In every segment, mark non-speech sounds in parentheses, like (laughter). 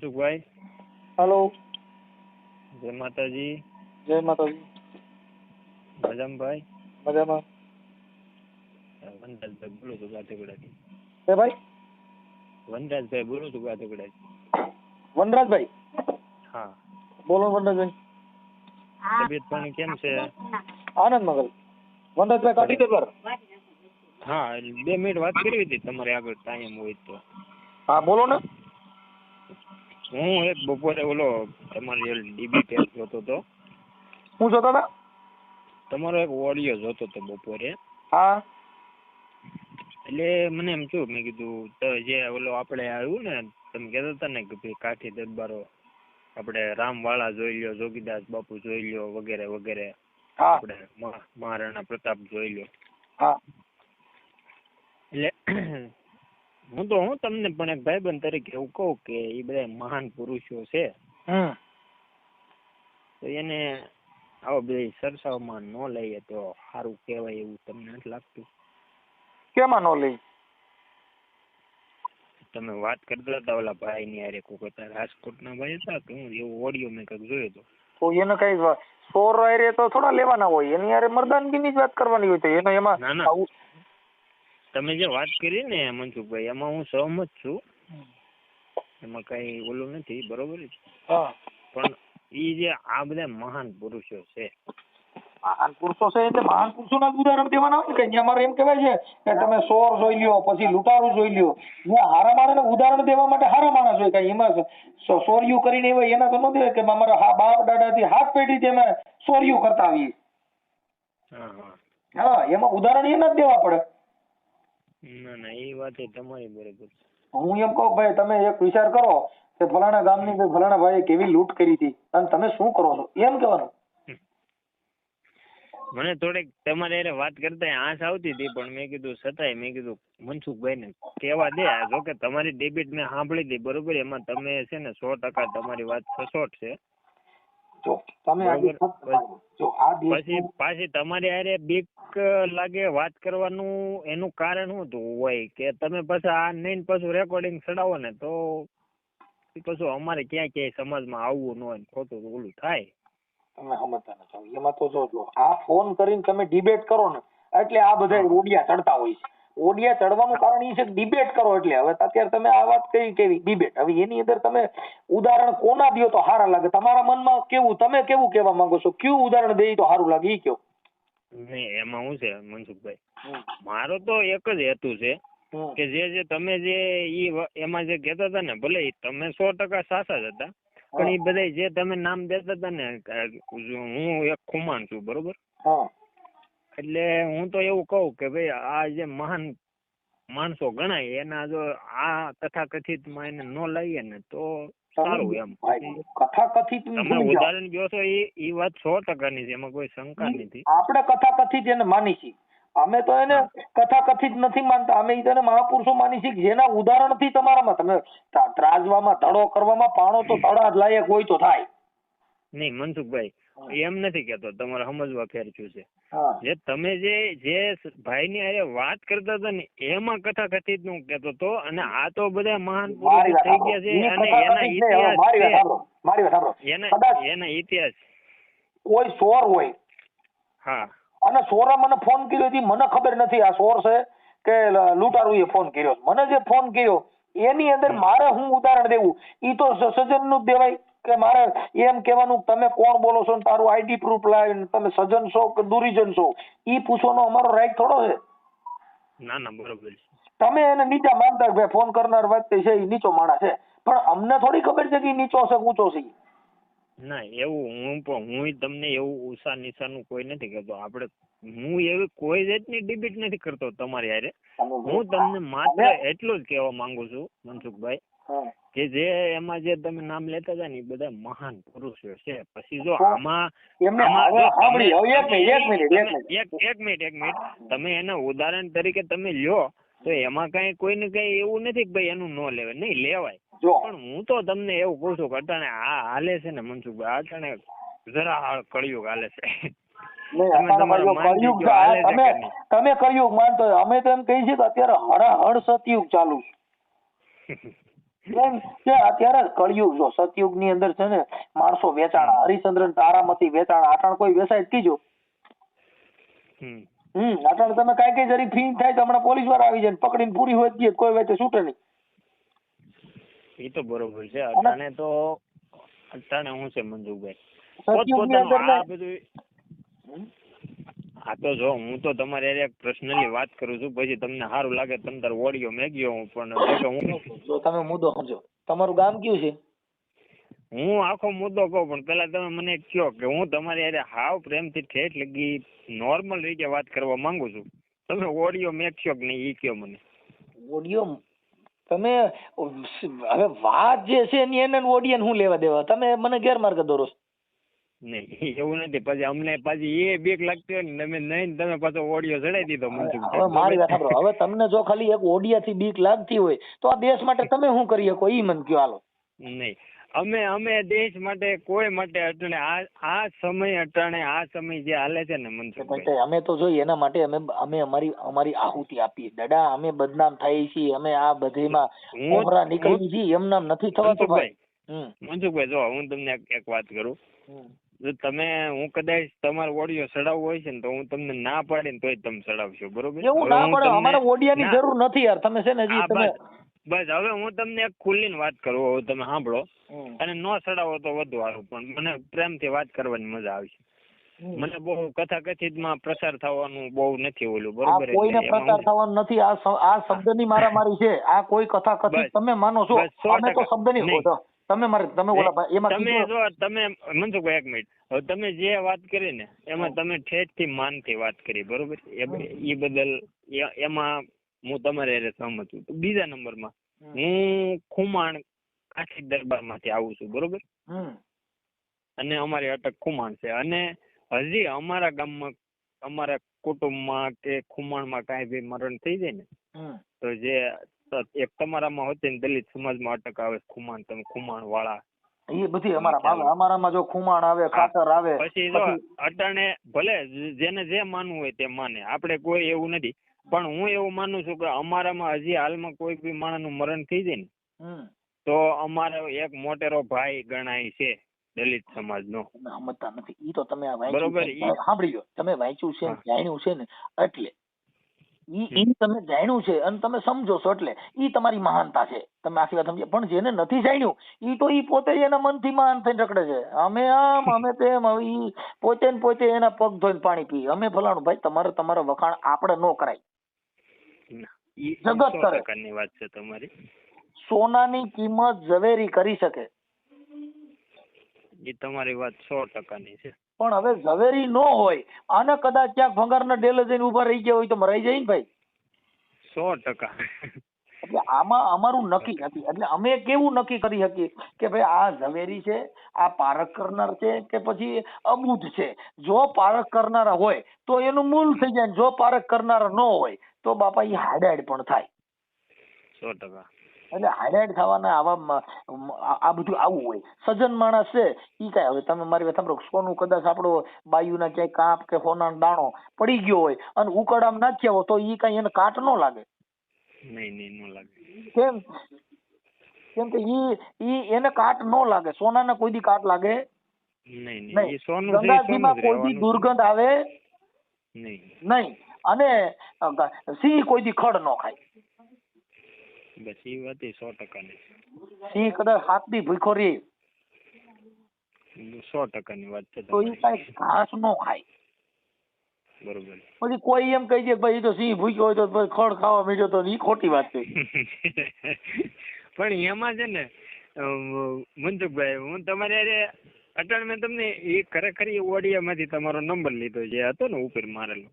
Mansukhbhai hello. જય માતાજી. જય માતાજી. મજામાં ભાઈ? મજામાં. વનરાજભાઈ બોલું છું ગાતેગુડાથી હે ભાઈ? વનરાજભાઈ બોલું છું ગાતેગુડાથી વનરાજભાઈ? હા. બોલો વનરાજભાઈ. તબિયત પાણી કેમ છે? આનંદ મગલ. વનરાજભાઈ કાઢી દે હા એટલે બે મિનિટ વાત કરવી હતી તમારે આગળ ટાઈમ હોય તો. હા બોલો ને. હું એક બપોરે ઓલો તમારી ડીબી ટેસ્ટ જોતો હતો. હું જોતો હતા? તમારો એક ઓડિયો જોતો હતો બપોરે. હા. એટલે મને એમ થયું મેં કીધું તો જે ઓલો આપણે આવ્યું ને તમે કહેતા હતા ને કે ભાઈ કાઠી દરબારો આપણે રામવાળા જોઈ લ્યો જોગીદાસ બાપુ જોઈ લ્યો વગેરે વગેરે. આપણે મહારાણા પ્રતાપ જોઈ લ્યો. હા. એટલે હું તો હું તમને પણ એક ભાઈબંધ તરીકે એવું કહું કે એ બધા મહાન પુરુષો છે. તો એને આવા બધી સરસાવમાં ન લઈએ તો સારું કહેવાય એવું તમને નથી લાગતું? કેમાં નો લઈ? તમે વાત કરતા હતા ઓલા ભાઈ ની હારે કોક હતા રાજકોટના ભાઈ હતા કે હું એવો ઓડિયો મેં કંઈક જોયો હતો? તો એનો કઈ સોર હારે તો થોડા લેવાના હોય એની હારે મર્દાનગીની જ વાત કરવાની હોય તો એનો એમાં ના, ના. તમે જે વાત કરી ને મનસુખભાઈ એમાં હું સહમત છું. એમાં કઈ ઓલું નથી બરોબર પણ એ જે આ બધા મહાન પુરુષો છે. મહાન પુરુષો છે એટલે મહાન પુરુષોના ઉદાહરણ દેવાના હોય કે અમારે એમ કહેવાય છે કે તમે સોર જોઈ લ્યો પછી લૂંટારું જોઈ લ્યો. ત્યાં હારા માણસને ઉદાહરણ દેવા માટે હારા માણસ હોય કઈ એમાં સોર્યું કરીને એવા એના તો ન દેવાય કે અમારા હા બાપ દાદાથી હાથ પેઢીથી અમે સોર્યું કરતા આવીએ. હા હા. હા એમાં ઉદાહરણ એના જ દેવા પડે. ના ના એ વાત તમારી બરોબર હું એમ કહું ભાઈ તમે એક વિચાર કરો કે ફલાણા ગામની અંદર ફલાણા ભાઈએ કેવી લૂંટ કરી હતી અને તમે શું કરો છો? એમ કહેવાનું. મને થોડીક તમારે હારે વાત કરતા આંસ આવતી હતી પણ મેં કીધું છતાંય મેં કીધું મનસુખભાઈ ને કેવા દે જો કે તમારી ડેબિટ મેં સાંભળી હતી બરોબર? એમાં તમે છે ને સો ટકા તમારી વાત સચોટ છે. જો તમે જો આ પછી પાછી તમારી હારે બીક લાગે વાત કરવાનું એનું કારણ શું હોય કે તમે પછી આ નહીં પાછું રેકોર્ડિંગ ચડાવો ને તો પછી અમારે ક્યાં ક્યાંય સમાજમાં આવવું ન હોય ખોટું ઓલું થાય. તમે સમજતા નથી. એમાં તો જો આ ફોન કરીને તમે ડિબેટ કરો ને એટલે આ બધા રૂડિયા ચડતા હોય છે. ઓડિયા ચડવાનું કારણ એ છે કે ડિબેટ કરો એટલે. હવે અત્યારે તમે આ વાત કઈ કેવી? ડિબેટ હવે એની અંદર તમે ઉદાહરણ કોના દો તો સારા લાગે? તમારા મનમાં કેવું? તમે કેવું કહેવા માંગો છો? કયું ઉદાહરણ દઈ તો સારું લાગે એ કયો? નહીં એમાં શું છે મનસુખભાઈ? મારો તો એક જ હેતુ છે કે જે જે તમે જે ઈ એમાં જે કહેતા હતા ને ભલે તમે સો ટકા સાચા જ હતા પણ એ બધા જે તમે નામ દેતા હતા ને હું એક ખુમાન છું બરોબર? હા. એટલે હું તો એવું કહું કે ભાઈ આ જે મહાન માણસો ગણાય એના જો આ તથાકથિતમાં એને ન લઈએ ને તો સારું એમ. ભાઈ, કથા કથિત તમે ઉદાહરણ જો છો એ વાત સો ટકાની છે એમાં કોઈ શંકા નથી. આપણે કથા કથિત એને માની છીએ. અમે તો એને કથા કથિત નથી માનતા. અમે એને મહાપુરુષો માની છીએ જેના ઉદાહરણથી તમારામાં તમે ત્રાજવામાં તડો કરવામાં પાણો તો (coughs) તળા જ લાયક હોય તો થાય. નહીં મનસુખભાઈ એમ નથી કેતો તમારે સમજવા ફેરચ્યું છે. જે તમે જે જે ભાઈ ની અરે વાત કરતા હતા ને એમાં કથા કથિતનું કેતો તો અને આ તો બધા મહાન પુરુષ થઈ ગયા છે અને એના ઇતિહાસ એના એના ઇતિહાસ. કોઈ સોર હોય હા. અને સોરે મને ફોન કર્યો હતી મને ખબર નથી આ સોર છે કે લૂંટારુએ ફોન કર્યો મને જે ફોન કર્યો એની અંદર મારે હું ઉદાહરણ દેવું? ઈ તો સજ્જનનું જ દેવાય. કે મારે એમ કહેવાનું તમે કોણ બોલો છો તારું આઈડી પ્રૂફ લાવીને તમે સજન છો કે દુરીજન છો? ઈ પૂછવાનો અમારો રાઈટ થોડો છે. ના ના બરોબર તમે એને નીચા માનતા ભાઈ ફોન કરનાર વ્યક્તિ છે એ નીચો માણસ છે. પણ અમને થોડી ખબર છે કે નીચો છે ઊંચો છે. ના એવું હું પણ હું તમને એવું ઉષા નિશાનું કોઈ નથી કહેતો. આપણે હું એવી કોઈ જાતની ડિબેટ નથી કરતો તમારી હારે. હું તમને માત્ર એટલું જ કહેવા માંગુ છું મનસુખભાઈ. કે જે એમાં જે તમે નામ લેતા હતા ને એ બધા મહાન પુરુષો છે. પછી જો આમાં એક મિનિટ એક મિનિટ એક તમે- એના ઉદાહરણ તરીકે તમે લ્યો તો એમાં કઈ કોઈને કઈ એવું નથી કે ભાઈ એનું ન લેવાય. નહીં લેવાય. પણ હું તો તમને એવું કહું છું કે અટાણે આ હાલે છે ને મનસુખભાઈ અટાણે જરા કળિયુગ હાલે છે. તમે કળિયુગ માનતો અમે તો એમ કહીએ છીએ કે અત્યારે હળાહળ સતયુગ ચાલુ છે. (laughs) કે અત્યારે કળિયુગ જો સતયુગની અંદર છે ને માણસો વેચાણા હરિચંદ્રન તારામતી વેચાણા આટણ કોઈ વેસાય કીજો હમ. આટણ તમે કઈ કઈ જરી ફી થાય તો હમણાં પોલીસવાળા આવી જાય ને પકડીને પૂરી હોય જ કોઈ વેચે છૂટે નહીં. એ તો બરોબર છે અટાણે તો અટાણે હું છે મંજુભાઈ? અંદર પોતપોતાનું આ બધું. હા તો જો હું તો તમારે એક પર્સનલી વાત કરું છું. પછી તમને સારું લાગે તમે તાર ઓડિયો મેગ્યો હું પણ હું જો તમે મુદ્દો સમજો. તમારું ગામ કયું છે? હું આખો મુદ્દો કહું પણ પેલા તમે મને કહો કે હું તમારી અરે હાવ પ્રેમથી ઠેઠ લગી નોર્મલ રીતે વાત કરવા માંગુ છું. તમે ઓડિયો મેકશો કે નહીં એ કહો મને. ઓડિયો તમે હવે વાત જે છે એની એને ઓડિયન હું લેવા દેવા? તમે મને ગેરમાર્ગે દોરો છો. નહીં (laughs) એવું નથી. પછી અમને પાછી એ બીક લાગતી હોય ને તમે નહીં તમે પાછો ઓડિયો ચડાવી દીધો હવે મારી વાત સાંભળો. હવે તમને જો ખાલી એક ઓડિયાથી બીક લાગતી હોય તો આ દેશ માટે તમે શું કરી શકો? ઈ મને કયો હાલો. નહીં. અમે અમે દેશ માટે કોઈ માટે અટણે આ આ સમય અટણે આ સમય જે હાલે છે ને મનસુખ અમે તો જોઈએ એના માટે અમે અમે અમારી અમારી આહુતિ આપી દડા અમે બદનામ થાય છીએ. અમે આ બધીમાં હું- નીકળી છીએ. એમ નામ નથી થવાતું ભાઈ. મનસુખભાઈ જો હું તમને એક- વાત કરું. જો તમે હું કદાચ તમારો ઓડિયો ચડાવવો હોય છે ને તો હું તમને ના પાડીને તોય તમે ચડાવશો બરોબર? એવું ના પડે અમારે ઓડિયાની જરૂર નથી યાર તમે છે ને હજી તમે બસ હવે હું તમને એક ખુલ્લીને વાત કરું હવે તમે સાંભળો. અને ન ચડાવો તો વધુ સારું પણ મને પ્રેમથી વાત કરવાની મજા આવશે મને બહુ કથા કથિતમાં પ્રસાર થવાનું બહુ નથી ઓલું બરોબર કોઈને પ્રસાર થવાનું નથી આ આ શબ્દની મારામારી છે આ કોઈ કથા કથિત તમે માનો છો અમે તો શબ્દની નહીં. તમે મારે તમે ઓલા ભાઈ એમાં તમે જો તમે મનસુખભાઈ એક મિનિટ. હવે તમે જે વાત કરી ને એમાં તમે ઠેઠથી માનથી વાત કરી બરોબર? એ બદલ એમાં હું તમારે હારે સહમત છું. બીજા નંબરમાં. હું. ખુમાણ કાઠી દરબારમાંથી આવું છું બરોબર. અને અમારી અટક ખુમાણ છે. અને હજી અમારા ગામમાં અમારા કુટુંબમાં કે ખુમાણમાં કાંઈ બી મરણ થઈ જાય ને તો જે એક તમારામાં હોતી ને દલિત સમાજમાં અટક આવે ખુમાણ તમે ખુમાણ વાળા એ બધી અમારા અમારામાં જો ખુમાણ આવે ખાતર આવે પછી જો અટાણે ભલે જેને જે માનવું હોય તે માને. આપણે કોઈ એવું નથી. પણ હું એવું માનું છું કે અમારામાં હજી હાલમાં કોઈ બી માણસનું મરણ થઈ જાય ને તો અમારો એક મોટેરો ભાઈ ગણાય છે દલિત સમાજનો. નો સમજતા નથી. ઈ તો તમે બરોબર, સાંભળી લો તમે વાંચ્યું છે જાણ્યું છે ને એટલે ઈ તમે જાણ્યું છે અને તમે સમજો છો એટલે ઈ તમારી મહાનતા છે. તમે આખી વાત સમજો. પણ જેને નથી જાણ્યું ઈ તો ઈ પોતે એના મનથી મહાન થઈને રખડે છે. અમે આમ (laughs) અમે તેમ ઈ પોતે ને પોતે એના પગ ધોઈને પાણી પી અમે ફલાણું ભાઈ તમારે તમારા વખાણ આપણે નો કરાય. જગત કરે. વાત છે તમારી. સોનાની કિંમત ઝવેરી કરી શકે. એ તમારી વાત સો ટકાની છે. પણ હવે ઝવેરી ન હોય આને કદાચ ક્યાંક ભંગારના ડેલે જઈને ઊભા રહી ગયા હોય તો મરાઈ જાય ને ભાઈ. સો ટકા. એટલે આમાં અમારું નક્કી નથી. એટલે અમે કેવું નક્કી કરી શકીએ કે ભાઈ આ ઝવેરી છે આ પારખ કરનાર છે કે પછી અબૂધ છે? જો પારખ કરનારા હોય તો એનું મૂલ થઈ જાય ને જો પારખ કરનારા ન હોય તો બાપા એ હાડાડ પણ થાય. સો ટકા. એટલે હાડાડ થવાના આવા આ બધું આવું હોય. સજ્જન માણસ છે એ કાંઈ હવે તમે મારી વાત સાંભળો સોનું કદાચ આપણો બાયુના ક્યાંય કાપ કે સોનાનો દાણો પડી ગયો હોય અને ઉકળામ નાખ્યા હોય તો ઈ કાંઈ એને કાટ ન લાગે. નહીં નહીં ન લાગે. કેમ? કેમ કે ઈ ઈ એને કાટ ન લાગે. સોનાને કોઈ દી કાટ લાગે? નહીં નહીં એ સોનું ગંગાજીમાં કોઈ દી દુર્ગંધ આવે? નહીં. નહીં. અને સિંહ કોઈ દી ખડ ન ખાય. બસ એ વાત સો ટકાની સિંહ કદાચ હાથ દી ભૂખો રહે સો ટકાની વાત છે તો એ કાંઈ ઘાસ નો ખાય. બરોબર. પછી કોઈ એમ કહી દે કે ભાઈ તો સિંહ ભૂખ્યો હોય તો ખડ ખાવા માંડ્યો તો એ ખોટી વાત છે. (laughs) પણ એમાં છે ને મંજુકભાઈ મનસુખભાઈ હું તમારે અરે અટલ મેં તમને એ ખરેખર એ ઓડિયામાંથી તમારો નંબર લીધો જે હતો ને ઉપર મારેલો.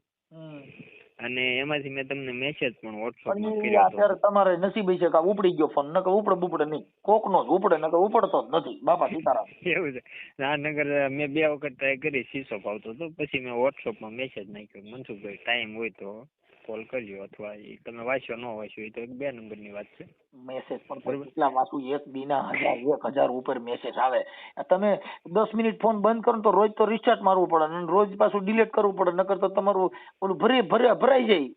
અને એમાંથી મેં તમને મેસેજ પણ વોટ્સઅપમાં પણ ઈ કર્યો અત્યારે તમારે નસીબ છે કે ઉપડી ગયો ફોન નકર ઉપડે બુપડે નહીં. કોકનો જ ઉપડે નકર ઉપડતો જ નથી. બાપા સીતારામ. (laughs) એવું છે. આ નગર મેં બે વખત ટ્રાય કરી શીશો આવતો હતો. પછી મેં વોટ્સઅપમાં મેસેજ નાખ્યો. મનસુખભાઈ ટાઈમ હોય તો કોલ કરજો અથવા એ તમે વાંચ્યો ન વાંચ્યો એ તો એક બે નંબરની વાત છે. મેસેજ પણ કેટલા વાંચું? એક દીના હજાર એક હજાર ઉપર મેસેજ આવે. તમે દસ મિનિટ ફોન બંધ કરો તો રોજ તો રિચાર્જ મારવું પડે અને રોજ પાછું ડિલીટ કરવું પડે નકર તો તમારું ઓલું ભરે ભરે ભરાઈ જાય.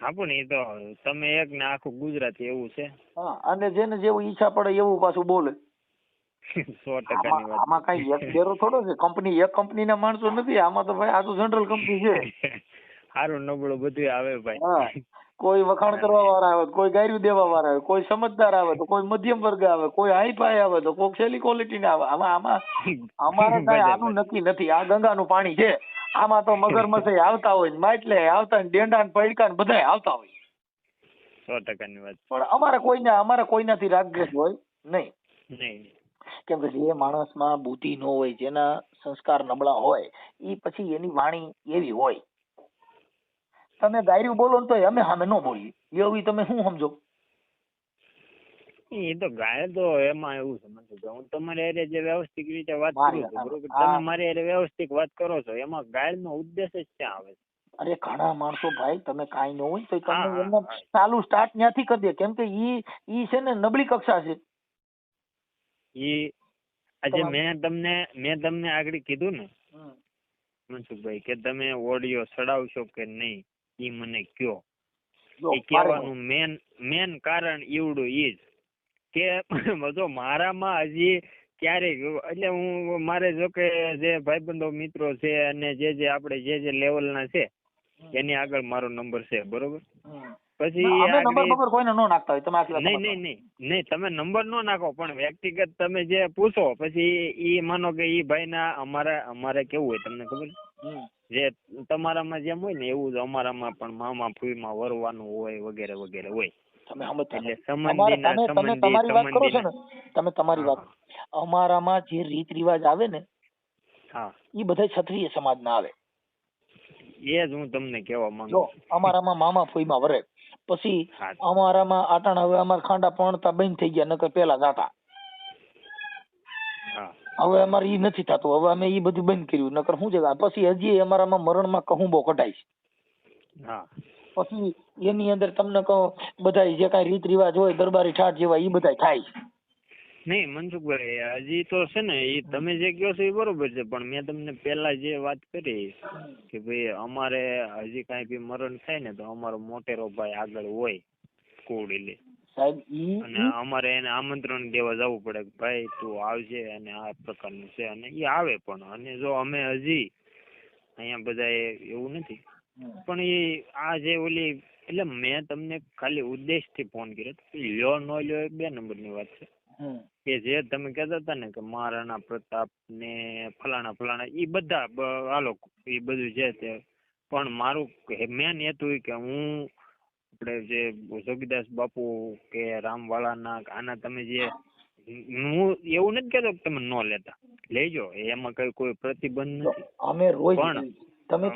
હા પણ એ તો તમે એક ને આખું ગુજરાત એવું છે. હા અને જેને જેવું ઈચ્છા પડે એવું પાછું બોલે. સો ટકાની આમાં કઈ એક ફેરો થોડો છે. કંપની એક કંપનીના માણસો નથી આમાં તો ભાઈ આ તો જનરલ કંપની છે. (laughs) સારું નબળું બધું આવે ભાઈ. કોઈ વખાણ કરવા વાળા આવે કોઈ ગાયરું દેવા વાળા આવે કોઈ સમજદાર આવે તો કોઈ મધ્યમ વર્ગ આવે કોઈ હાઈ ફાઈ આવે તો કોઈ છેલ્લી ક્વોલિટી ના આવે. આમાં આમાં અમારે (laughs) કઈ આનું નક્કી નથી. આ ગંગાનું પાણી છે. આમાં તો મગરમચ્છ આવતા હોય માટલે આવતા ને ડેંડા ને પૈડકા ને બધાય આવતા હોય. સો ટકાની વાત. પણ અમારે કોઈને અમારે કોઈનાથી રાગદ્વેષ હોય નહીં. નહીં કેમ કે જે માણસમાં બુદ્ધિ ન હોય જેના સંસ્કાર નબળા હોય એ પછી એની વાણી એવી હોય. તમે ગાયરું બોલો ને તો અમે સામે ન બોલીએ. એવું તમે શું સમજો? એ તો ગાય તો એમાં એવું મને હું તમારે હારે જે વ્યવસ્થિત રીતે વાત કરું છું બરોબર? તમે મારી હારે વ્યવસ્થિત વાત કરો છો. એમાં ગાયલ નો ઉદ્દેશ જ ક્યાં આવે અરે ઘણા માણસો ભાઈ તમે કાંઈ ન હોય તો તમે એમને ચાલુ સ્ટાર્ટ ત્યાંથી કરી દે. કેમ કે ઈ ઈ છે ને નબળી કક્ષા છે. ઈ આજે મેં તમને મેં તમને આગળ કીધું ને મનસુખભાઈ કે તમે ઓડિયો ચડાવશો કે નહીં? ઈ મને કયો. એ કહેવાનું મેન મેન કારણ ઈવડું ઈ જ કે (laughs) જો મારામાં હજી ક્યારેય એટલે હું મારે જો કે જે ભાઈબંધો મિત્રો છે અને જે જે આપણે જે જે લેવલના છે એની આગળ મારો નંબર છે બરોબર? પછી નંબર કોઈને નો નાખતા હોય તમે નહીં નહીં નહીં નહીં તમે નંબર નો નાખો પણ વ્યક્તિગત તમે જે પૂછો પછી ઈ માનો કે ઈ ભાઈના અમારે અમારે કેવું હોય તમને ખબર. જે તમારામાં જેમ હોય ને એવું જ અમારામાં પણ મામા ફૂઈમાં વરવાનું હોય વગેરે વગેરે હોય. તમે એટલે સંબંધીના તમે તમે તમારી વાત કરો છો ને તમે તમારી વાત અમારામાં જે રીત રિવાજ આવે ને હા. એ બધા ક્ષત્રિય સમાજના આવે. એ જ હું તમને કહેવા માંગુ અમારામાં મામા ફૂઈમાં વરે. પછી અમારામાં આટાણ હવે અમારા ખાંડા પણતા બંધ થઈ ગયા નકર પેલા જાતા. હવે અમારે ઈ નથી થતું. હવે અમે ઈ બધું બંધ કર્યું. નકર શું છે પછી હજી અમારામાં મરણમાં કહુંબો કઢાય હા. પછી એની અંદર તમને કહો બધા જે કાંઈ રીત રિવાજ હોય દરબારી ઠાઠ જેવા ઈ બધા થાય નહીં મનસુખભાઈ હજી તો છે ને એ તમે જે કહો છો એ બરોબર છે. પણ મેં તમને પહેલા જે વાત કરી કે ભાઈ અમારે હજી કાંઈ બી મરણ થાય ને તો અમારો મોટેરો ભાઈ આગળ હોય કોડીલે સાહેબ ઈ અને અમારે એને આમંત્રણ દેવા જવું પડે કે ભાઈ તું આવજે અને આ પ્રકારનું છે અને એ આવે પણ. અને જો અમે હજી અહીંયા બધા એવું નથી. પણ એ આ જે ઓલી એટલે મેં તમને ખાલી ઉદ્દેશથી ફોન કર્યો. લ્યો ન લ્યો એ બે નંબરની વાત છે. કે જે તમે કહેતા હતા ને કે મહારાણા પ્રતાપ ને ફલાણા ફલાણા એ બધા આ લોકો એ બધું છે. તે પણ મારું મેન હેતુ ઈ કે હું આપણે જે જોગીદાસ બાપુ કે રામવાળાના આના તમે જે હું એવું નથી કહેતો કે તમે ન લેતા. લેજો એમાં કઈ કોઈ પ્રતિબંધ નથી. અમે રોજ પણ તમે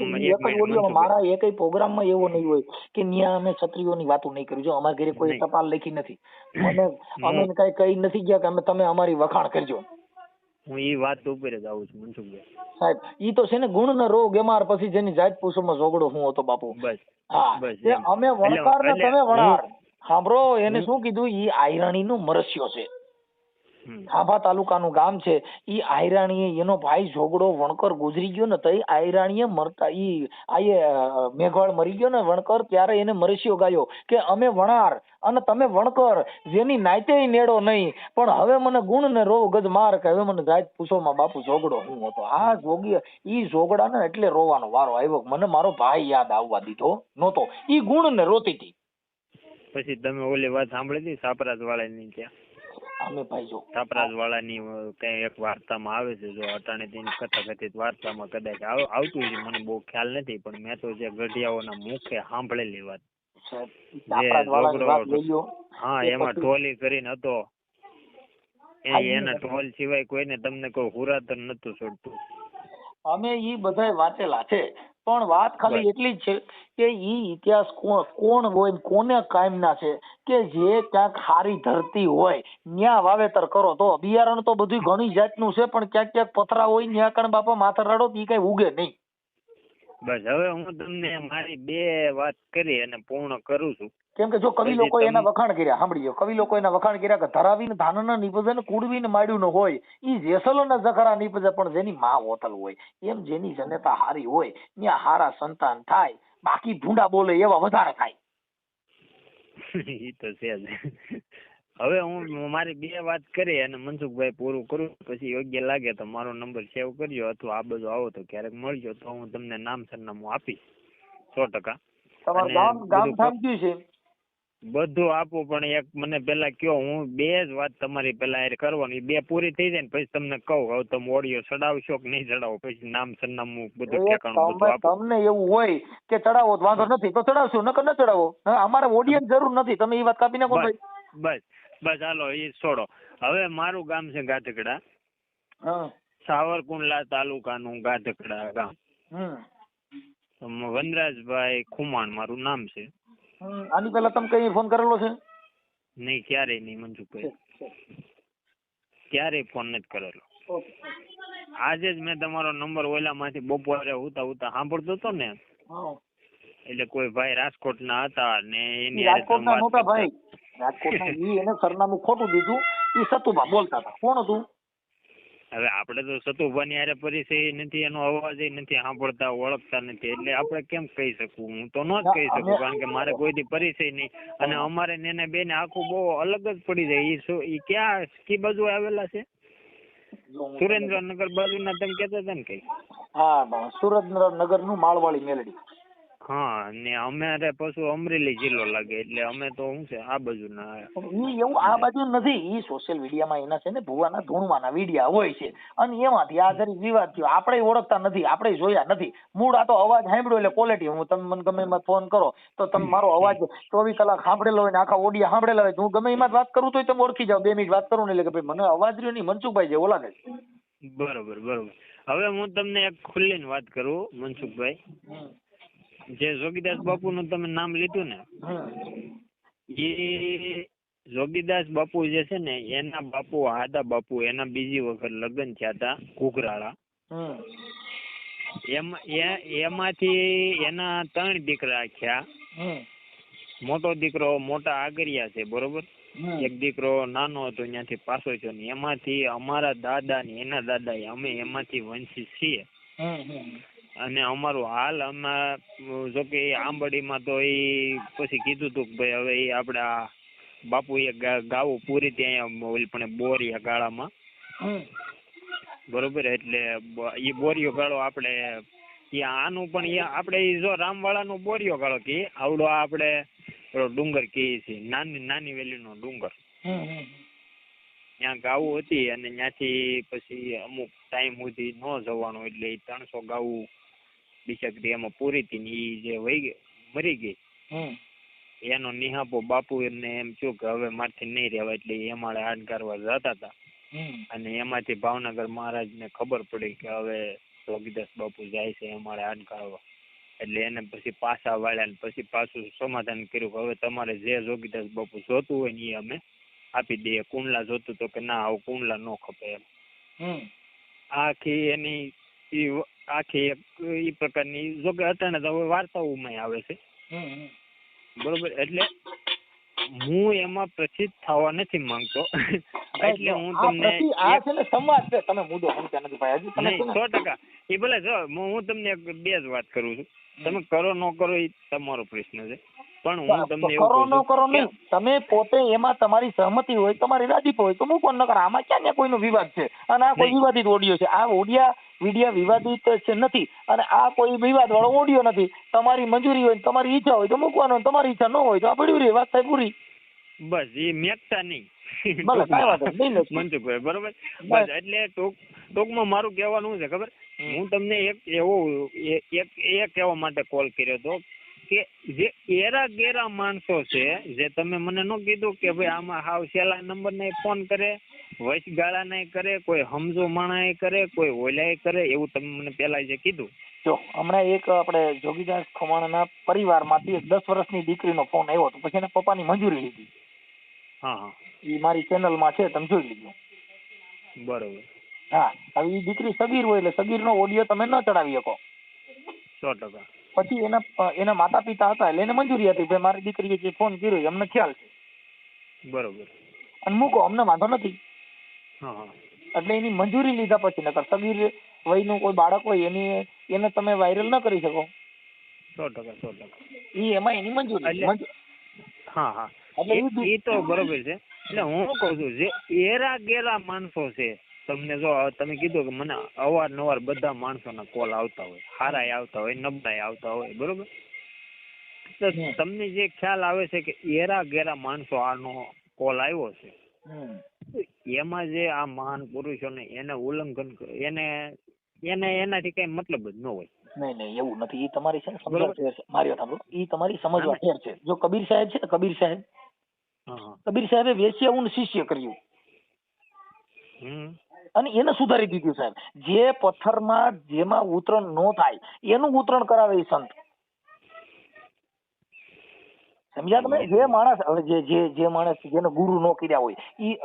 મારા એકય પ્રોગ્રામમાં એવો નહીં હોય કે ન્યા અમે ક્ષત્રિયોની વાતો નહીં કરી જો અમારા ઘરે કોઈ. ટપાલ લખી નથી. મને અમે કઈ કઈ કહી નથી ગયા કે અમે તમે અમારી વખાણ કરજો. હું એ વાત ઉપર જ આવું છું મનસુખભાઈ. સાહેબ ઈ તો છે ને ગુણ ને રોગ એમાં પછી જેની જાત પૂછોમાં ઝોગડો હું હતો બાપુ. બસ. હા. અમે વણકાર ને તમે વણાર સાંભળો એને શું કીધું? ઈ આયરણી નું મરસ્યો છે. હમ. તાલુકાનું ગામ છે. ઈ આયરાણીએ એનો ભાઈ ઝોગડો વણકર ગુજરી ગયો ને તઈ આયરાણીએ મરતા ઈ આયે મેઘવાળ મરી ગયો ને વણકર ત્યારે એને મરસ્યો ગાયો કે અમે વણાર અને તમે વણકર જેની નાતે નેડો નહીં. પણ હવે મને ગુણ ને રો ગજ માર કે હવે મને જાત પૂછોમાં બાપુ ઝોગડો હું હતો? આ જોગી ઈ ઝોગડા ને એટલે રોવાનો વારો આવ્યો. મને મારો ભાઈ યાદ આવવા દીધો નહોતો. ઈ ગુણ ને રોતી હતી. પછી તમે ઓલી વાત સાંભળી હતી સાપરાજ વાળાની ત્યાં? અમે ભાઈ જો. સાપરાજ વાળાની કઈ એક વાર્તામાં આવે છે જો અટાણે તેની કથાકથિત વાર્તામાં કદાચ આવતું છે મને બહુ ખ્યાલ નથી પણ મેં તો જે ગઢિયાઓના મુખે સાંભળેલી વાત. હા એમાં ટોલી કરીને હતો. એ એના ટોલ સિવાય કોઈને તમને કોઈ હુરાતર નતું છોડતું. અમે ઈ બધાય વાંચેલા છે. પણ વાત ખાલી એટલી જ છે કે ઈ ઇતિહાસ કોણ કોણ હોય કોને કાયમના છે કે જે ક્યાંક હારી ધરતી હોય ન્યા વાવેતર કરો તો. બિયારણ તો બધું ઘણી જાતનું છે પણ ક્યાંક ક્યાંક પથરા હોય ન્યા કણ બાપા માથે રડો તો ઈ કઈ ઉગે નહીં. બસ હવે હું તમને મારી બે વાત કરી અને પૂર્ણ કરું છું. કેમ કે જો કવિ લોકો એના વખાણ કર્યા સાંભળીજો કવિ લોકો એના વખાણ કર્યા કે ધરાવીને ધાનના નીપજે ને કુડવીને માડ્યું ન હોય ઈ જેસલોના જખરા નિપજે પણ જેની માં હોતલ હોય એમ જેની જનતા હારી હોય ત્યાં હારા સંતાન થાય બાકી ભૂંડા બોલે એવા વધારે થાય. (laughs) ઈ તો છે જ. હવે હું મારી બે વાત કરી અને મનસુખભાઈ પૂરું કરું પછી યોગ્ય લાગે તો મારો નંબર સેવ કરજો અથવા આ બાજુ આવો તો ક્યારેક મળજો તો હું તમને નામ સરનામું આપીશ. સો ટકા. તમારું ગામ ગામ થામ કયું છે બધું આપું પણ એક મને પેલા કયો હું બે જ વાત તમારી પેલા કરવાની. બે પૂરી થઈ જાય ને પછી તમને કહું હવે તમે ઓડિયો ચડાવશો કે નહીં ચડાવો પછી નામ સરનામું બધું ઠેકાણું તમને એવું હોય કે ચડાવો વાંધો નથી તો ચડાવશું નકર ન ચડાવો. અમારે ઓડિયન્સ જરૂર નથી તમે એ વાત કાપી નાખો બસ બસ હાલો એ છોડો. હવે મારું ગામ છે ગાધકડા. હા. સાવરકુંડલા તાલુકાનું ગાધકડા ગામ. હમ. વનરાજભાઈ ખુમાણ મારું નામ છે. આની પહેલા તમે કઈ ફોન કરેલો છે? નહીં ક્યારે નહીં મંજુભાઈ. ક્યારેય ફોન નથી કરેલો. આજે જ મેં તમારો નંબર ઓલામાંથી બપોરે ઉતા ઉતા સાંભળતો હતો ને? એટલે કોઈ ભાઈ રાજકોટના હતા ને એની રાજકોટ ના નહોતા ભાઈ. રાજકોટના (laughs) ઈ એને સરનામું ખોટું દીધું. એ સતુભા બોલતા હતા. કોણ હતું? હવે આપણે તો સતુભાની હારે પરિચય નથી એનો અવાજ નથી સાંભળતા ઓળખતા નથી. એટલે આપણે કેમ કહી શકું? હું તો ન જ કહી શકું કારણ કે મારે કોઈથી પરિચય નહીં. અને અમારે ને એને બેને આખું બહુ અલગ જ પડી જાય. એ શું એ ક્યાં કી બાજુ આવેલા છે? સુરેન્દ્રનગર બાજુના તમે કહેતા હતા ને કઈ? હા સુરેન્દ્રનગરનું માળવાળી મેલડી. હા ને અમારે પાછું અમરેલી જિલ્લો લાગે એટલે અમે તો શું છે આ બાજુના ઈ એવું આ બાજુ નથી ઈ સોશિયલ મીડિયામાં એના છે ને ભુવાના ધૂણવાના વિડિયા હોય છે. અને એમાંથી આ જરી વિવાદ થયો. આપણે ઓળખતા નથી આપણે જોયા નથી. મૂળ આ તો અવાજ સાંભળ્યો એટલે ક્વોલિટી હું તમે મને ગમે એમાં ફોન કરો તો તમે મારો અવાજ ચોવીસ કલાક સાંભળેલો હોય ને આખા ઓડિયા સાંભળેલા હોય હું ગમે એમાં વાત કરું તો તમે ઓળખી જાઓ. બે મિનિટ વાત કરું ને એટલે કે ભાઈ મને અવાજ રહ્યો નહીં મનસુખભાઈ જેવો લાગે બરોબર બરોબર. હવે હું તમને એક ખુલ્લીને વાત કરું મનસુખભાઈ. જે જોગીદાસ બાપુનું તમે નામ લીધું ને એ જોગીદાસ બાપુ જે છે ને એના બાપુ હાદા બાપુ એના બીજી વખત લગ્ન થયા હતા ઘૂઘરાળા. એમાંથી એના ત્રણ દીકરા થયા. મોટો દીકરો મોટા આગરિયા છે બરોબર? એક દીકરો નાનો હતો ત્યાંથી પાછો થયો ને એમાંથી અમારા દાદા ને એના દાદા અમે એમાંથી વંશી છીએ. અને અમારું હાલ અમે જો કે આંબડીમાં તો એ પછી કીધું તું કે ભાઈ હવે એ આપણે આ બાપુએ ગાવું પૂરી ત્યાં ઓલી પણ બોરિયા ગાળામાં. બરોબર? એટલે એ બોરિયો ગાળો આપણે આનું પણ આપણે જો રામવાળાનો બોરિયો ગાળો કે આવડો આ આપણે ડુંગર કહીએ છીએ નાની નાની વેલીનો ડુંગર. ત્યાં ગાવું હતી અને ત્યાંથી પછી અમુક ટાઈમ સુધી ન જવાનું એટલે ત્રણસો ગાવું બિચારી એમાં પૂરી હતી ને ઈ જે વહી ગઈ મરી ગઈ. એનો નિહાપો બાપુ એમને એમ થયું કે હવે મારથી નહીં રહેવાય એટલે એ અમારે હાડ કરવા જતા હતા. અને એમાંથી ભાવનગર મહારાજને ખબર પડી કે હવે જોગીદાસ બાપુ જાય છે અમારે હાડ કરવા એટલે એને પછી પાછા વાળ્યા પછી પાછું સમાધાન કર્યું કે હવે તમારે જે જોગીદાસ બાપુ જોતું હોય ને એ અમે આપી દઈએ. કુંડલા જોતું તો કે ના આવું કુંડલા ન ખપે એમ. આખી એની આખી ઈ પ્રકારની જો કે અત્યારે તો હવે વાર્તાઓમાં આવે છે. બરોબર? એટલે હું એમાં પ્રસિદ્ધ થવા નથી માંગતો. (laughs) એટલે હું તમને આ છે ને સંવાદ છે. તમે મુદ્દો સમજ્યા નથી ભાઈ. હજી તમે છે નહીં ને- સો ટકા. એ ભલે જો હું હું તમને એક બે જ વાત કરું છું. તમે કરો ન કરો એ તમારો પ્રશ્ન છે. પણ હું તમને એવું કરો ન કરો નહીં. તમે પોતે એમાં તમારી સહમતિ હોય તમારી રાજીપો હોય તો મૂકો ન કરો. આમાં ક્યાં ને કોઈનો વિવાદ છે? અને આ કોઈ વિવાદિત ઓડિયો છે? આ ઓડિયા વિડિયા વિવાદિત છે નથી. અને આ કોઈ વિવાદ વાળો ઓડિયો નથી. તમારી મંજૂરી હોય તમારી ઈચ્છા હોય તો મૂકવાનો તમારી ઈચ્છા ન હોય તો આ પડ્યું રહે વાત થાય પૂરી. બસ એ મેકતા નહીં. મનસુખભાઈ બરોબર? બસ. એટલે ટૂંક ટૂંકમાં મારું કહેવાનું છે ખબર? હું તમને એક એવો એક એ કહેવા માટે કોલ કર્યો હતો કે જે એરા ગેરા માણસો છે જે તમે મને ન કીધું કે ભાઈ આમાં હાવ સેલા નંબર ને ફોન કરે વૈશ ને કરે કોઈ હમજો માણા કરે કોઈ ઓલાય કરે એવું તમે મને પેલા જે કીધું. જો હમણાં એક આપણે જોગીદાસ ખમાણના પરિવારમાંથી એક દસ વર્ષની દીકરીનો ફોન આવ્યો હતો. પછી એના પપ્પાની મંજૂરી લીધી. હા હા. એ મારી ચેનલમાં છે તમે જોઈ લીધું. બરોબર. હા હવે એ દીકરી સગીર હોય એટલે સગીરનો ઓડિયો તમે ન ચડાવી શકો. સો ટકા. પછી એના એના માતા પિતા હતા એટલે એને મંજૂરી હતી ભાઈ મારી દીકરીએ જે ફોન કર્યો એ અમને ખ્યાલ છે. બરોબર. અને મૂકો અમને વાંધો નથી. એટલે એની મંજૂરી લીધા પછી નકર સગીર વયનું કોઈ બાળક હોય એની એને તમે વાયરલ ન કરી શકો. સો ટકા સો ટકા. એ એમાં એની મંજૂરી હા હા. એટલે એ તો બરોબર છે. એટલે હું કહું છું જે એરા ગેરા માણસો છે તમને જો તમે કીધું કે મને અવારનવાર બધા માણસોના કોલ આવતા હોય સારાય આવતા હોય નબળાય આવતા હોય બરોબર? તો તમને જે ખ્યાલ આવે છે કે એરા ગેરા માણસો આનો કોલ આવ્યો છે. એમાં જે આ મહાન પુરુષોને એને ઉલ્લંઘન એને એને એનાથી કઈ મતલબ જ ન હોય. નહીં નહીં એવું નથી. એ તમારી છે ને સમજણ ફેર છે મારી વાત સાંભળો. ઈ તમારી સમજવા ફેર છે. જો કબીર સાહેબ છે ને કબીર સાહેબ. કબીર સાહેબે વેશ્યાઓનું શિષ્ય કર્યું. હમ. અને એને સુધારી દીધું સાહેબ. જે પથ્થરમાં જેમાં ઉતરણ ન થાય એનું ઉતરણ કરાવે એ સંત. સમજ્યા તમે? જે માણસ હવે જે જે જે માણસ જેને ગુરુ નો કર્યા હોય ઈ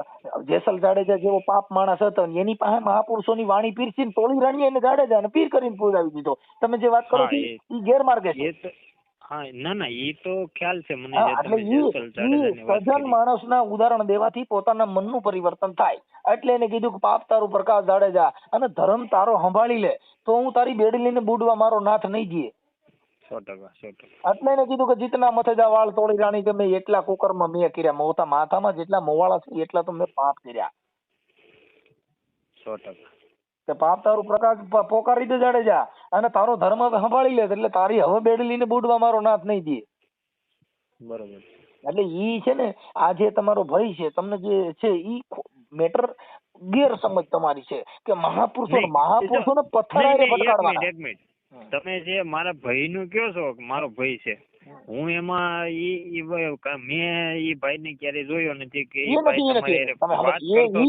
જેસલ જાડેજા જેવો પાપ માણસ હતો એની પાસે મહાપુરુષોની વાણી પીરસીને તોળી રાણીએ એને જાડેજાને પીર કરીને પુરાવી દીધો. તમે જે વાત કરો છો ઈ ગેરમાર્ગે છે. હા ના તો ખ્યાલ છે મને. માણસના ઉદાહરણ દેવાથી પોતાના મનનું પરિવર્તન થાય. એટલે એને કીધું કે પાપ તારું પ્રકાશ જાડેજા અને ધર્મ તારો સંભાળી લે. તો હું તારી બેડી લઈને બુડવા મારો નાથ નહીં જીએ. સો ટકા સો ટકા. એટલે એને કીધું કે જીતના મથેજા વાળ તોડી રાણી કે મેં એટલા કુકરમાં મેં કર્યા. મોતા માથામાં જેટલા મોવાળા છે એટલા તો મેં પાપ કર્યા. સો ટકા. કે પાપ તારું પ્રકાશ પોકારી દે જાડેજા. અને તારો ધર્મ સંભાળી લે એટલે તારી હવે બેડી લઈને બુડવા મારો નાથ નહીં દે. બરોબર. એટલે ઈ છે ને આ જે તમારો ભય છે તમને જે છે ઈ મેટર ગેરસમજ તમારી છે. કે મહાપુરુષો મહાપુરુષોને પથ્થર નહીં, હારે નહીં, એક મિનિટ ફટકારવાના તમે જે મારા ભાઈનું કયો છો મારો ભાઈ છે? હું. એમાં ઈ ભાઈ મેં ઈ ભાઈને ક્યારેય જોયો નથી કે ઈ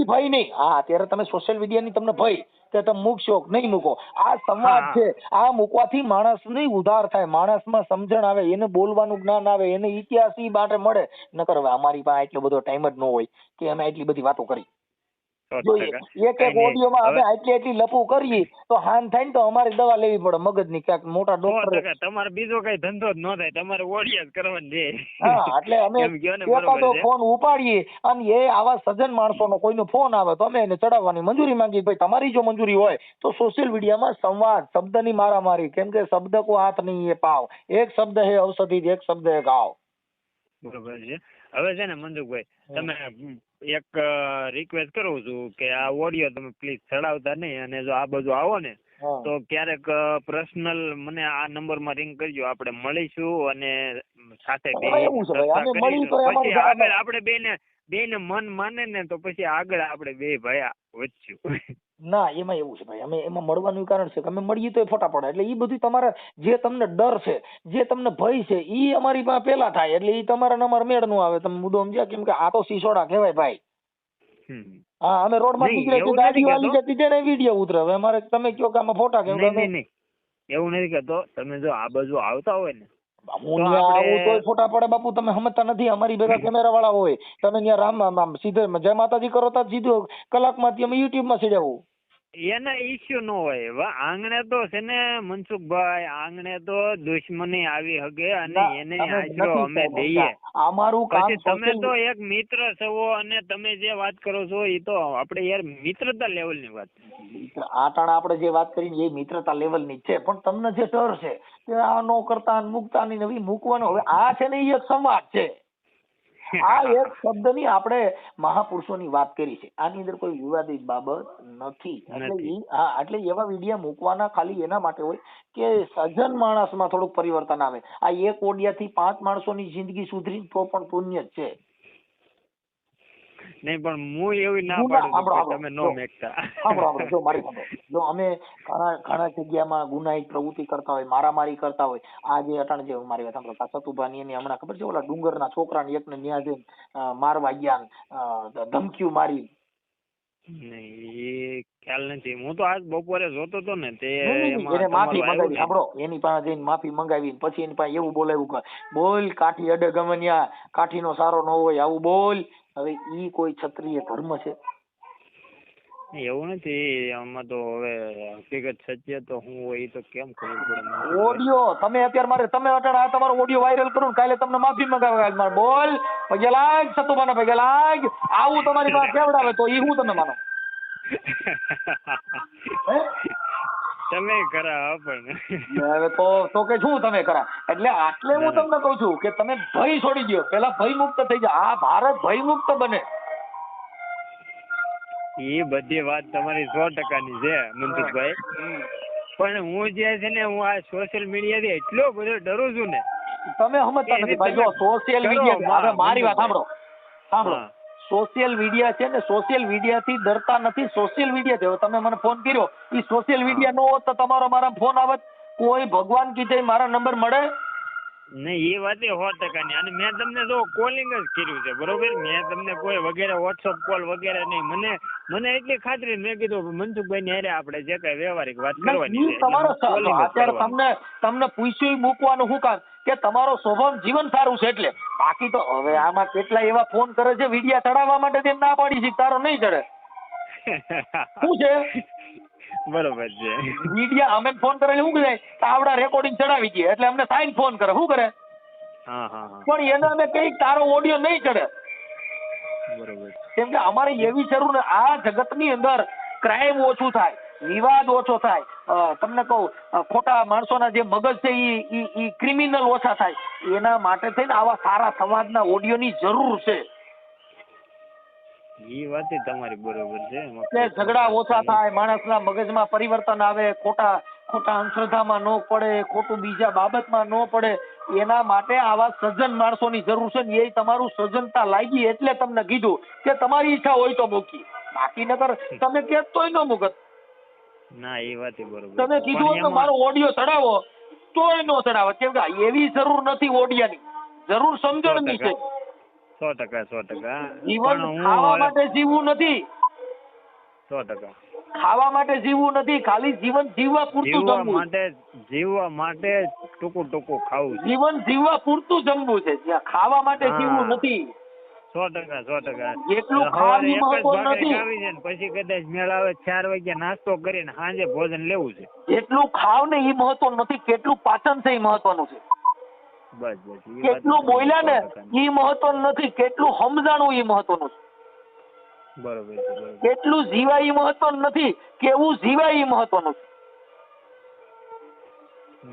ભાઈ નહીં. હા અત્યારે તમે સોશિયલ મીડિયાની તમને ભાઈ કે તમે મૂકશો નહીં મૂકો? આ સંવાદ છે. આ મૂકવાથી માણસ નહીં ઉધાર થાય. માણસમાં સમજણ આવે એને બોલવાનું જ્ઞાન આવે એને ઇતિહાસ ઈ માટે મળે. નકર હવે અમારી પાસે એટલો બધો ટાઈમ જ ન હોય કે અમે એટલી બધી વાતો કરી. એક એક. ઓડિયોમાં અમે આટલી આટલી લપુ કરીએ તો હાન થાય ને તો અમારે દવા લેવી પડે મગજની ક્યાંક મોટા ડોક્ટર તમારે બીજો કઈ ધંધો જ ન થાય. તમારે ઓડિયા જ કરવાનું છે. હા એટલે અમે એકાદો ફોન ઉપાડીએ અને એ આવા સજ્જન માણસોનો કોઈનો ફોન આવે તો અમે એને ચડાવવાની મંજૂરી માંગી ભાઈ તમારી જો મંજૂરી હોય તો સોશિયલ મીડિયામાં સંવાદ શબ્દની મારામારી કેમ કે શબ્દ કો હાથ નહીં એ પાવ. એક શબ્દ હે ઔષધિ એક શબ્દ હે ગાવ બરોબર છે. હવે છે ને મંજુભાઈ તમે એક રિક્વેસ્ટ કરું છું કે આ ઓડિયો તમે પ્લીઝ ચડાવતા નહીં અને જો આ બધું આવો ને તો ક્યારેક પર્સનલ મને આ નંબરમાં રિંગ કરજો. આપણે મળીશું અને સાથે પછી આગળ આપણે બેને બેને મન માને ને તો પછી આગળ આપણે બે ભાઈ વધશું ના એમાં એવું છે ભાઈ. અમે એમાં મળવાનું કારણ છે કે અમે મળીએ તો ફોટા પડે. એટલે એ બધું તમારે જે તમને ડર છે જે તમને ભય છે ઈ અમારી પાસે પેલા થાય. એટલે એ તમારા નંબર મેળનું આવે. તમે મુદ્દો સમજ્યા કેમ કે આ તો સિસોડા કહેવાય ભાઈ. હા અમે રોડમાં નીકળે ગાડી વાલી જતી છે ને વીડિયો ઉતરે હવે અમારે તમે કયો કે આમાં ફોટા કેમ નહીં. એવું નથી કહેતો. તમે જો આ બાજુ આવતા હોય ને હું ત્યાં આવું પડે બાપુ તમે સમજતા નથી અમારી ભેગા કેમેરા વાળા હોય. તમે ત્યાં રામ આમ સીધે જય માતાજી કરો તો સીધું કલાકમાંથી અમે યુટ્યુબમાં સીડાવું એના ઈસ્યુ ન હોય. આંગણે તો છે ને મનસુખભાઈ આંગણે તો દુશ્મની આવી હગે અને એને તમે આશરો અમે દઈએ. અમારું કામ તમે તો એક મિત્ર છો અને તમે જે વાત કરો છો એ તો આપણે યાર મિત્રતા લેવલની વાત. મિત્ર આ ટાણે આપણે જે વાત કરી એ મિત્રતા લેવલની છે. પણ તમને જે ડર છે કે આ નો કરતા મૂકતા ની નવી મૂકવાનો હવે આ છે ને એ એક સંવાદ છે. આ (laughs) એક શબ્દની આપણે મહાપુરુષોની વાત કરી છે. આની અંદર કોઈ વિવાદિત બાબત નથી. એટલે હા એટલે એવા વિડિયા મૂકવાના ખાલી એના માટે હોય કે સજ્જન માણસમાં થોડુંક પરિવર્તન આવે. આ એક ઓડિયાથી પાંચ માણસોની જિંદગી સુધરી તો પણ પુણ્ય જ છે. નહીં પણ હું એવી ના પાડું તમે નો મેકતા. આપણો આપણો જો મારી સાંભળો. જો અમે ઘણા ઘણા જગ્યામાં ગુનાહિત પ્રવૃત્તિ કરતા હોય મારામારી કરતા હોય. આ જે અટાણે જે મારી વાત સાંભળો સતુભાની એની હમણાં ખબર છે ઓલા ડુંગરના છોકરાને એકને ન્યા જઈને મારવા ગયા ને, ધમકીઓ મારી. નહીં એ ખ્યાલ નથી. હું તો આજ બપોરે જોતો તો ને તે એને માફી મંગાવી સાંભળો. એની પાસે જઈને માફી મંગાવી પછી એની પાસે એવું બોલાવ્યું બોલ કાઠી અડે ગમે ન્યા કાઠીનો સારો ન હોય આવું બોલ. હવે ઈ કોઈ ક્ષત્રિય ધર્મ છે? એવું નથી આમાં તો હવે હકીકત સત્ય તો હું હોય તો કેમ ખબર પડે ઓડિયો તમે અત્યારે મારે તમે અટાણે આ તમારો ઓડિયો વાયરલ કરો ને કાલે તમને માફી મંગાવે મારે બોલ પગે લાગ સતુમાના પગે લાગ આવું તમારી પાસે કેવડાવે તો ઈ હું તમે માનો? (laughs) હે? તમે કરા પણ. હવે તો તો કે શું તમે કરા એટલે આટલે હું. તમને કહું છું કે તમે ભય છોડી દો પેલા ભય મુક્ત થઈ જાઓ. આ ભારત ભય મુક્ત બને. એ બધી વાત તમારી સો ટકાની છે મનસુખભાઈ. પણ હું જે છે ને હું આ સોશિયલ મીડિયાથી એટલો બધો ડરું છું ને તમે સમજતા નથી ભાઈ જો સોશિયલ મીડિયા હવે મારી વાત સાંભળો. સાંભળો. સોશિયલ મીડિયા છે ને સોશિયલ મીડિયા થી ડરતા નથી. સોશિયલ મીડિયા છે. તમે મને ફોન કર્યો. એ સોશિયલ મીડિયા નો હોત તો તમારો મારા ફોન આવત. કોઈ ભગવાન કીધે મારા નંબર મળે? નહીં એ વાત સો ટકાની. અને મેં તમને જો કોલિંગ જ કર્યું છે બરોબર? મેં તમને કોઈ વગેરે વોટ્સઅપ કોલ વગેરે નહીં. મને મને એટલી ખાતરી. મેં કીધું મનસુખભાઈ ને અરે આપણે જે કઈ વ્યવહારિક વાત કરવાની છે તમારો અત્યારે તમને તમને પૂછ્યું મૂકવાનું શું કામ? કે તમારો સ્વભાવ જીવન સારું છે એટલે. બાકી તો હવે આમાં કેટલા એવા ફોન કરે છે વિડિયા ચડાવવા માટે તેમ ના પાડી છે તારો નહીં ચડે. (laughs) શું છે? બરોબર છે. મીડિયા અમે ફોન કરે શું કહે આવડા રેકોર્ડિંગ ચડાવી દઈએ. એટલે અમને સાઈન ફોન કરે શું કરે? પણ એને અમે કઈ તારો ઓડિયો નહીં ચડે. બરોબર. કેમ કે અમારે એવી જરૂર ને આ જગતની અંદર ક્રાઇમ ઓછું થાય વિવાદ ઓછો થાય. તમને કહું ખોટા માણસોના જે મગજ છે ઈ ક્રિમિનલ ઓછા થાય. એના માટે થઈને આવા સારા સમાજના ઓડિયોની જરૂર છે. એ વાત તમારી બરોબર છે એટલે ઝઘડા ઓછા થાય માણસના મગજમાં પરિવર્તન આવે ખોટા ખોટા અંધશ્રદ્ધામાં ન પડે ખોટું બીજા બાબતમાં ન પડે એના માટે આવા સજ્જન માણસોની જરૂર છે ને એ તમારું સજ્જનતા લાગી એટલે તમને કીધું કે તમારી ઈચ્છા હોય તો મૂકી. બાકી નકર તમે કે તોય ન મૂકત. ના એ વાત બરોબર તમે કીધું હોય તો મારો ઓડિયો ચડાવો તોય નો ચડાવો. કેમ કે એવી જરૂર નથી ઓડિયાની. જરૂર સમજણની છે. સો ટકા સો ટકા. જીવન ખાવા માટે જીવવું નથી. સો ટકા. ખાવા માટે જીવવું નથી ખાલી જીવન જીવવા પૂરતું જમવું. માટે જીવવા માટે ટૂંકું ટૂંકું ખાવું છે. જીવન જીવવા પૂરતું જમવું છે ખાવા માટે જીવવું નથી. સો ટકા સો ટકા. જેટલું ખાવાનું ભાખરી નથી. છે પછી કદાચ મેળાવે ચાર વાગ્યા નાસ્તો કરીને સાંજે ભોજન લેવું છે. જેટલું ખાવ ને એ મહત્વનું નથી કેટલું પાચન છે એ મહત્વનું છે. બસ બસ કેટલું બોલ્યા ને એ મહત્વનું નથી કેટલું સમજાણું એ મહત્વનું છે. બરોબર કેટલું જીવાય એ મહત્વનું નથી કેવું જીવા એ મહત્વનું છે.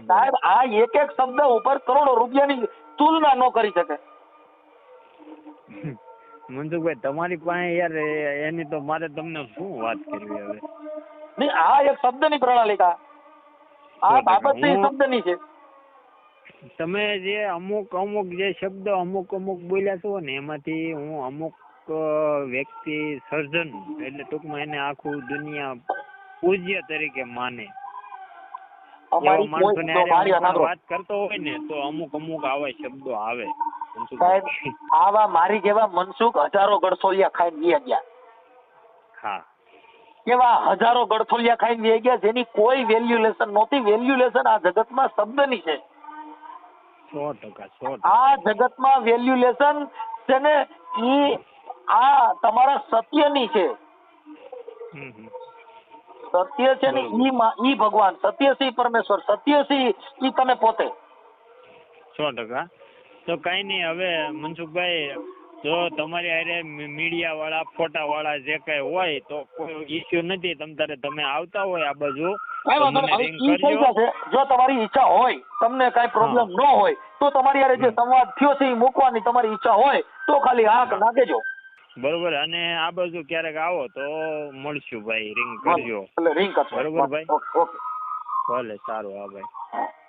સાહેબ આ એક એક શબ્દ ઉપર કરોડો રૂપિયાની તુલના ન કરી શકે. મનસુખભાઈ તમારી પાસે યાર એની તો મારે તમને શું વાત કરવી હવે? નહીં આ એક શબ્દની પ્રણાલિકા. આ. બાબત શબ્દની છે. તમે જે અમુક અમુક જે શબ્દ અમુક અમુક બોલ્યા છો ને એમાંથી હું અમુક વ્યક્તિ સર્જન એટલે ટૂંકમાં એને આખું દુનિયા પૂજ્ય તરીકે માને. વાત કરતો હોય ને તો અમુક અમુક આવા શબ્દો આવે. સાહેબ આવા મારી જેવા મનસુખ હજારો ગડસોલિયા ખાઈને વી ગયા. હા. એવા હજારો ગડથોલિયા ખાઈને વી ગયા જેની કોઈ વેલ્યુલેશન નહોતી. વેલ્યુલેશન આ જગતમાં શબ્દની છે. સો ટકા સો આ જગતમાં વેલ્યુલેશન છે ને ઈ આ તમારા સત્યની છે. સત્ય છે ને ઈ ઈ ભગવાન. સત્ય છે પરમેશ્વર. સત્ય ઈ- ઈ તમે પોતે. સો ટકા. તો કઈ નહીં હવે મનસુખભાઈ જો તમારી હારે મીડિયા વાળા ફોટા વાળા જે કઈ હોય તો કોઈ ઇસ્યુ નથી. તમ તારે તમે આવતા હોય આ બાજુ જો તમારી ઈચ્છા હોય તમને કઈ પ્રોબ્લેમ ન હોય તો તમારી હારે જે સંવાદ થયો છે એ મૂકવાની તમારી ઈચ્છા હોય તો ખાલી હા. નાખેજો. બરોબર. અને આ બાજુ ક્યારેક આવો તો મળશું ભાઈ. રિંગ કરજો. એટલે રિંગ કરજો બરોબર ભાઈ. ઓકે. ભલે સારું. હા ભાઈ.